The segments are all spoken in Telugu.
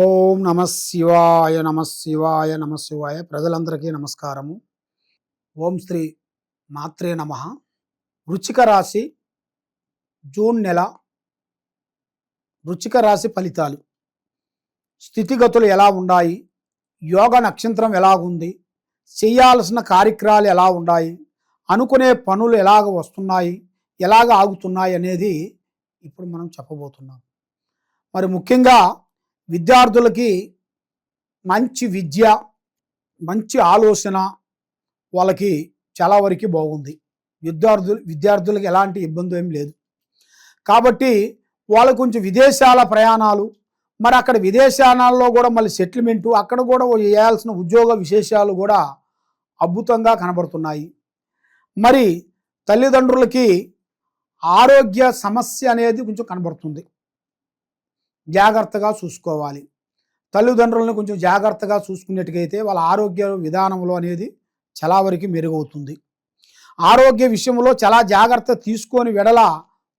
ఓం నమ శివాయ నమ శివాయ నమ శివాయ. ప్రజలందరికీ నమస్కారము. ఓం శ్రీ మాత్రే నమ. వృచ్చిక రాశి జూన్ నెల. వృచ్చిక రాశి ఫలితాలు. స్థితిగతులు ఎలా ఉన్నాయి? యోగ నక్షత్రం ఎలాగుంది చేయాల్సిన కార్యక్రమాలు ఎలా ఉన్నాయి? అనుకునే పనులు ఎలాగ వస్తున్నాయి? ఎలాగ ఆగుతున్నాయి అనేది ఇప్పుడు మనం చెప్పబోతున్నాం. మరి ముఖ్యంగా విద్యార్థులకి మంచి విద్య మంచి ఆలోచన వాళ్ళకి చాలా వరకు బాగుంది. విద్యార్థులు విద్యార్థులకు ఎలాంటి ఇబ్బంది ఏం లేదు. కాబట్టి వాళ్ళు కొంచెం విదేశాల ప్రయాణాలు మరి అక్కడ విదేశాలలో కూడా మళ్ళీ సెటిల్మెంటు అక్కడ కూడా చేయాల్సిన ఉద్యోగ విశేషాలు కూడా అద్భుతంగా కనబడుతున్నాయి. మరి తల్లిదండ్రులకి ఆరోగ్య సమస్య అనేది కొంచెం కనబడుతుంది. జాగ్రత్తగా చూసుకోవాలి. తల్లిదండ్రులను కొంచెం జాగ్రత్తగా చూసుకునేట్టుగైతే వాళ్ళ ఆరోగ్య విధానంలో అనేది చాలా వరకు మెరుగవుతుంది. ఆరోగ్య విషయంలో చాలా జాగ్రత్త తీసుకొని వెడల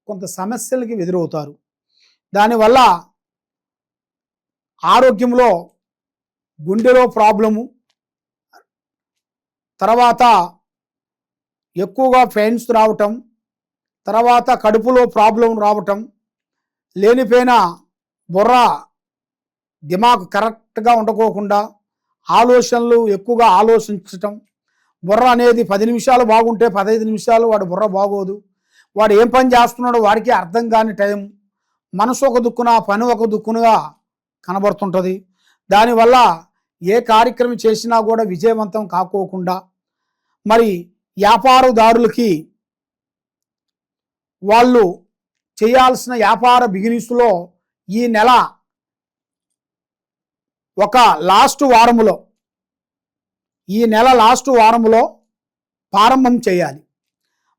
కొంత సమస్యలకి ఎదురవుతారు. దానివల్ల ఆరోగ్యంలో గుండెలో ప్రాబ్లము తర్వాత ఎక్కువగా పెయిన్స్ రావటం తర్వాత కడుపులో ప్రాబ్లం రావటం లేనిపోయిన బుర్ర దిమాగ్ కరెక్ట్గా ఉండకోకుండా ఆలోచనలు ఎక్కువగా ఆలోచించటం. బుర్ర అనేది పది నిమిషాలు బాగుంటే పదహైదు నిమిషాలు వాడు బుర్ర బాగోదు. వాడు ఏం పని చేస్తున్నాడో వాడికి అర్థం కాని టైం. మనసు ఒక దుక్కున పని ఒక దుక్కునుగా కనబడుతుంటుంది. దానివల్ల ఏ కార్యక్రమం చేసినా కూడా విజయవంతం కాకోకుండా మరి వ్యాపారదారులకి వాళ్ళు చేయాల్సిన వ్యాపార బిగినిస్లో ఈ నెల ఒక లాస్ట్ వారములో ఈ నెల లాస్ట్ వారములో ప్రారంభం చేయాలి.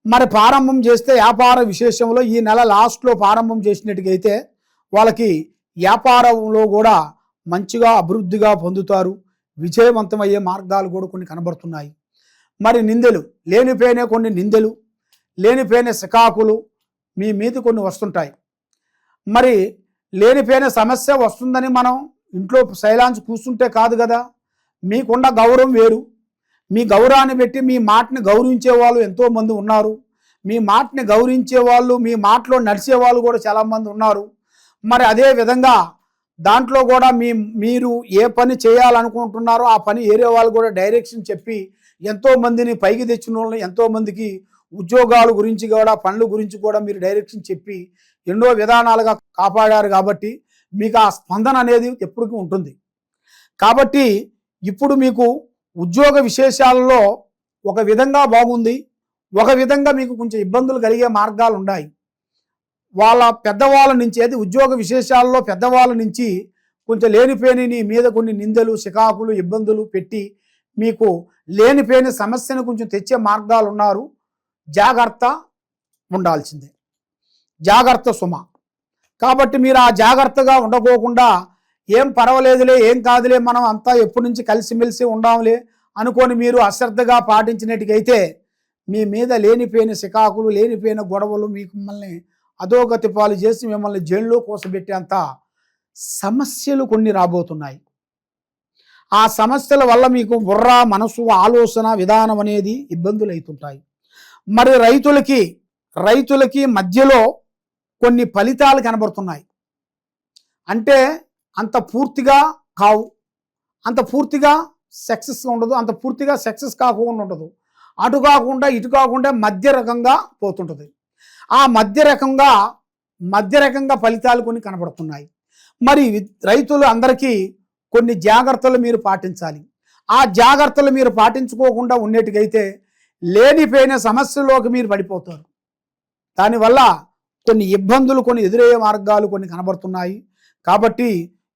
మరి ప్రారంభం చేస్తే వ్యాపార విశేషంలో ఈ నెల లాస్ట్లో ప్రారంభం చేసినట్టుగైతే వాళ్ళకి వ్యాపారంలో కూడా మంచిగా అభివృద్ధిగా పొందుతారు. విజయవంతమయ్యే మార్గాలు కూడా కొన్ని కనబడుతున్నాయి. మరి నిందెలు లేనిపోయిన కొన్ని నిందెలు లేనిపోయిన శకాకులు మీ మీద కొన్ని వస్తుంటాయి. మరి లేనిపోయిన సమస్య వస్తుందని మనం ఇంట్లో సైలాన్స్ కూర్చుంటే కాదు కదా. మీకున్న గౌరవం వేరు. మీ గౌరవాన్ని పెట్టి మీ మాటని గౌరవించే వాళ్ళు ఎంతోమంది ఉన్నారు. మీ మాటని గౌరవించే వాళ్ళు మీ మాటలో నడిచే వాళ్ళు కూడా చాలామంది ఉన్నారు. మరి అదే విధంగా దాంట్లో కూడా మీ మీరు ఏ పని చేయాలనుకుంటున్నారో ఆ పని ఏరే వాళ్ళు కూడా డైరెక్షన్ చెప్పి ఎంతోమందిని పైకి తెచ్చిన వాళ్ళని ఎంతోమందికి ఉద్యోగాల గురించి కూడా పనుల గురించి కూడా మీరు డైరెక్షన్ చెప్పి ఎన్నో విధానాలుగా కాపాడారు కాబట్టి మీకు ఆ స్పందన అనేది ఎప్పటికీ ఉంటుంది. కాబట్టి ఇప్పుడు మీకు ఉద్యోగ విశేషాలలో ఒక విధంగా బాగుంది ఒక విధంగా మీకు కొంచెం ఇబ్బందులు కలిగే మార్గాలు ఉన్నాయి. వాళ్ళ పెద్దవాళ్ళ నుంచి అది ఉద్యోగ విశేషాల్లో పెద్దవాళ్ళ నుంచి కొంచెం లేనిపోయిన మీద కొన్ని నిందలు సికాకులు ఇబ్బందులు పెట్టి మీకు లేనిపోయిన సమస్యను కొంచెం తెచ్చే మార్గాలు ఉన్నారు. జాగ్రత్త ఉండాల్సిందే. జాగ్రత్త సుమ. కాబట్టి మీరు ఆ జాగ్రత్తగా ఉండకోకుండా ఏం పర్వాలేదులే ఏం కాదులే మనం అంతా ఎప్పటి నుంచి కలిసిమెలిసి ఉండాంలే అనుకొని మీరు అశ్రద్ధగా పాటించినట్టుకైతే మీ మీద లేనిపోయిన శికాకులు లేనిపోయిన గొడవలు మీకు మిమ్మల్ని అధోగతి పాలు చేసి మిమ్మల్ని జైల్లో కోసబెట్టేంత సమస్యలు కొన్ని రాబోతున్నాయి. ఆ సమస్యల వల్ల మీకు బుర్ర మనసు ఆలోచన విధానం అనేది ఇబ్బందులు అవుతుంటాయి మరి రైతులకి రైతులకి మధ్యలో కొన్ని ఫలితాలు కనబడుతున్నాయి. అంటే అంత పూర్తిగా కావు. అంత పూర్తిగా సక్సెస్ ఉండదు. అంత పూర్తిగా సక్సెస్ కాకుండా ఉండదు. అటు కాకుండా ఇటు కాకుండా మధ్య రకంగా పోతుంటుంది. ఆ మధ్య రకంగా మధ్య రకంగా ఫలితాలు కొన్ని కనబడుతున్నాయి. మరి రైతులు అందరికీ కొన్ని జాగ్రత్తలు మీరు పాటించాలి. ఆ జాగ్రత్తలు మీరు పాటించుకోకుండా ఉండేటికైతే లేనిపోయిన సమస్యలోకి మీరు పడిపోతారు. దానివల్ల కొన్ని ఇబ్బందులు కొన్ని ఎదురయ్యే మార్గాలు కొన్ని కనబడుతున్నాయి. కాబట్టి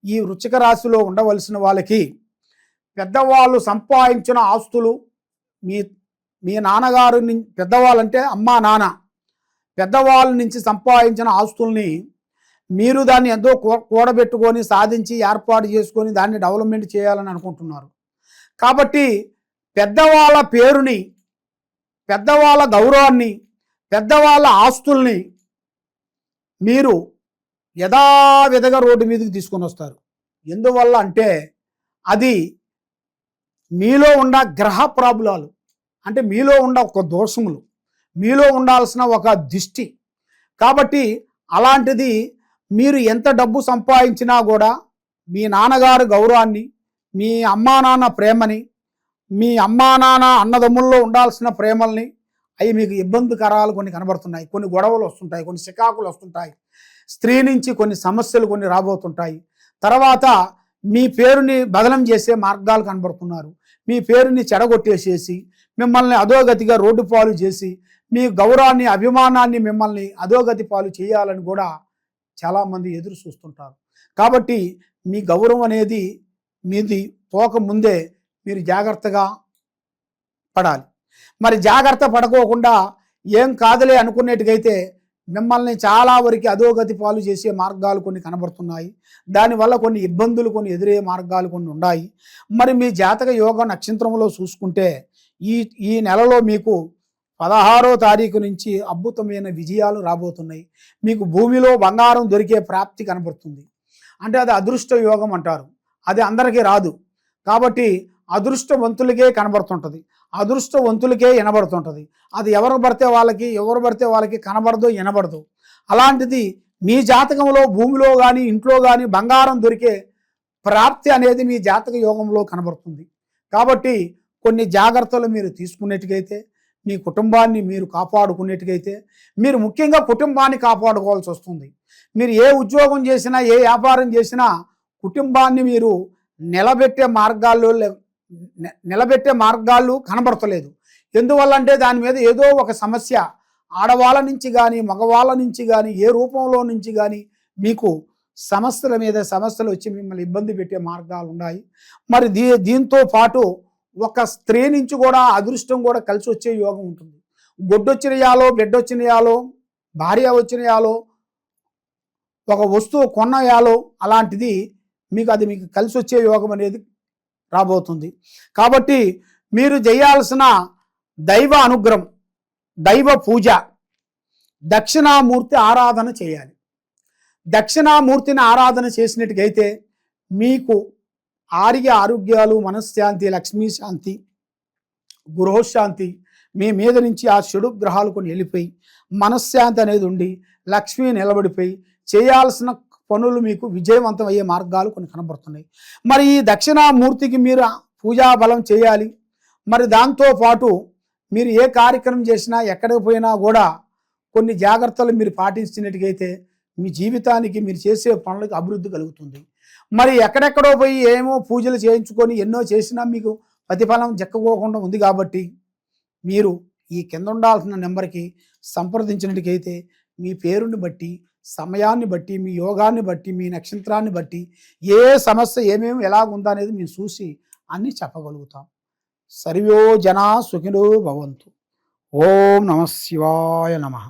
ఈ వృచ్చిక రాశిలో ఉండవలసిన వాళ్ళకి పెద్దవాళ్ళు సంపాదించిన ఆస్తులు మీ మీ నాన్నగారు పెద్దవాళ్ళంటే అమ్మా నాన్న పెద్దవాళ్ళ నుంచి సంపాదించిన ఆస్తుల్ని మీరు దాన్ని ఎంతో కూడబెట్టుకొని సాధించి ఏర్పాటు చేసుకొని దాన్ని డెవలప్మెంట్ చేయాలని అనుకుంటున్నారు. కాబట్టి పెద్దవాళ్ళ పేరుని పెద్దవాళ్ళ గౌరవాన్ని పెద్దవాళ్ళ ఆస్తుల్ని మీరు యథావిధగా రోడ్డు మీదకి తీసుకొని వస్తారు. ఎందువల్ల అంటే అది మీలో ఉన్న గ్రహ ప్రాబ్లాలు అంటే మీలో ఉన్న ఒక దోషములు మీలో ఉండాల్సిన ఒక దిష్టి. కాబట్టి అలాంటిది మీరు ఎంత డబ్బు సంపాదించినా కూడా మీ నాన్నగారు గౌరవాన్ని మీ అమ్మా నాన్న ప్రేమని మీ అమ్మా నాన్న అన్నదమ్ముల్లో ఉండాల్సిన ప్రేమల్ని అవి మీకు ఇబ్బందికరాలు కొన్ని కనబడుతున్నాయి. కొన్ని గొడవలు వస్తుంటాయి కొన్ని సికాకులు వస్తుంటాయి. స్త్రీ నుంచి కొన్ని సమస్యలు కొన్ని రాబోతుంటాయి. తర్వాత మీ పేరుని బదలం చేసే మార్గాలు కనబడుతున్నారు. మీ పేరుని చెడగొట్టేసేసి మిమ్మల్ని అధోగతిగా రోడ్డు పాలు చేసి మీ గౌరవాన్ని అభిమానాన్ని మిమ్మల్ని అధోగతి పాలు చేయాలని కూడా చాలామంది ఎదురు చూస్తుంటారు. కాబట్టి మీ గౌరవం అనేది మీది పోకముందే మీరు జాగ్రత్తగా పడాలి. మరి జాగ్రత్త పడుకోకుండా ఏం కాదులే అనుకునేట్టుగైతే మిమ్మల్ని చాలా వరకు అధోగతి పాలు చేసే మార్గాలు కొన్ని కనబడుతున్నాయి. దానివల్ల కొన్ని ఇబ్బందులు కొన్ని ఎదురయ్యే మార్గాలు కొన్ని ఉన్నాయి. మరి మీ జాతక యోగ నక్షత్రంలో చూసుకుంటే ఈ ఈ నెలలో మీకు పదహారో తారీఖు నుంచి అద్భుతమైన విజయాలు రాబోతున్నాయి. మీకు భూమిలో బంగారం దొరికే ప్రాప్తి కనబడుతుంది. అంటే అది అదృష్ట యోగం అంటారు. అది అందరికీ రాదు. కాబట్టి అదృష్టవంతులకే కనబడుతుంటుంది. అదృష్టవంతులకే వినబడుతుంటుంది. అది ఎవరు పడితే వాళ్ళకి ఎవరు పడితే వాళ్ళకి కనబడదు వినబడదు. అలాంటిది మీ జాతకంలో భూమిలో కానీ ఇంట్లో కానీ బంగారం దొరికే ప్రాప్తి అనేది మీ జాతక యోగంలో కనబడుతుంది. కాబట్టి కొన్ని జాగ్రత్తలు మీరు తీసుకునేట్టుగైతే మీ కుటుంబాన్ని మీరు కాపాడుకునేట్టుగైతే మీరు ముఖ్యంగా కుటుంబాన్ని కాపాడుకోవాల్సి వస్తుంది. మీరు ఏ ఉద్యోగం చేసినా ఏ వ్యాపారం చేసినా కుటుంబాన్ని మీరు నిలబెట్టే మార్గాల్లో నిలబెట్టే మార్గాలు కనబడతలేదు. ఎందువల్ల అంటే దాని మీద ఏదో ఒక సమస్య ఆడవాళ్ళ నుంచి కానీ మగవాళ్ళ నుంచి కానీ ఏ రూపంలో నుంచి కానీ మీకు సమస్యల మీద సమస్యలు వచ్చి మిమ్మల్ని ఇబ్బంది పెట్టే మార్గాలు ఉన్నాయి. మరి దీ దీంతో పాటు ఒక స్త్రీ నుంచి కూడా అదృష్టం కూడా కలిసి వచ్చే యోగం ఉంటుంది. గొడ్డొచ్చిన యాలో బిడ్డొచ్చిన యాలో భార్య వచ్చిన యాలో ఒక వస్తువు కొన్న యాలో అలాంటిది మీకు అది మీకు కలిసి వచ్చే యోగం అనేది రాబోతుంది. కాబట్టి మీరు చేయాల్సిన దైవ అనుగ్రహం దైవ పూజ దక్షిణామూర్తి ఆరాధన చేయాలి. దక్షిణామూర్తిని ఆరాధన చేసినట్టుకైతే మీకు ఆర్య ఆరోగ్యాలు మనశ్శాంతి లక్ష్మీ శాంతి గృహశాంతి మీ మీద నుంచి ఆ చెడు గ్రహాలు కొన్ని వెళ్ళిపోయి మనశ్శాంతి అనేది ఉండి లక్ష్మి నిలబడిపోయి చేయాల్సిన పనులు మీకు విజయవంతం అయ్యే మార్గాలు కొన్ని కనబడుతున్నాయి. మరి ఈ దక్షిణామూర్తికి మీరు పూజా బలం చేయాలి. మరి దాంతో పాటు మీరు ఏ కార్యక్రమం చేసినా ఎక్కడికి పోయినా కూడా కొన్ని జాగ్రత్తలు మీరు పాటించినట్టుగైతే మీ జీవితానికి మీరు చేసే పనులకు అభివృద్ధి కలుగుతుంది. మరి ఎక్కడెక్కడో పోయి ఏమో పూజలు చేయించుకొని ఎన్నో చేసినా మీకు ప్రతిఫలం చెక్కకోకుండా ఉంది కాబట్టి మీరు ఈ కింద ఉండాల్సిన నెంబర్కి సంప్రదించినట్టుకైతే మీ పేరుని బట్టి సమయాన్ని బట్టి మీ యోగాన్ని బట్టి మీ నక్షత్రాన్ని బట్టి ఏ సమస్య ఏమేమి ఎలా ఉందా అనేది మేము చూసి అన్నీ చెప్పగలుగుతాం. సర్వో జనా సుఖినో భవంతు. ఓం నమ శివాయ నమః.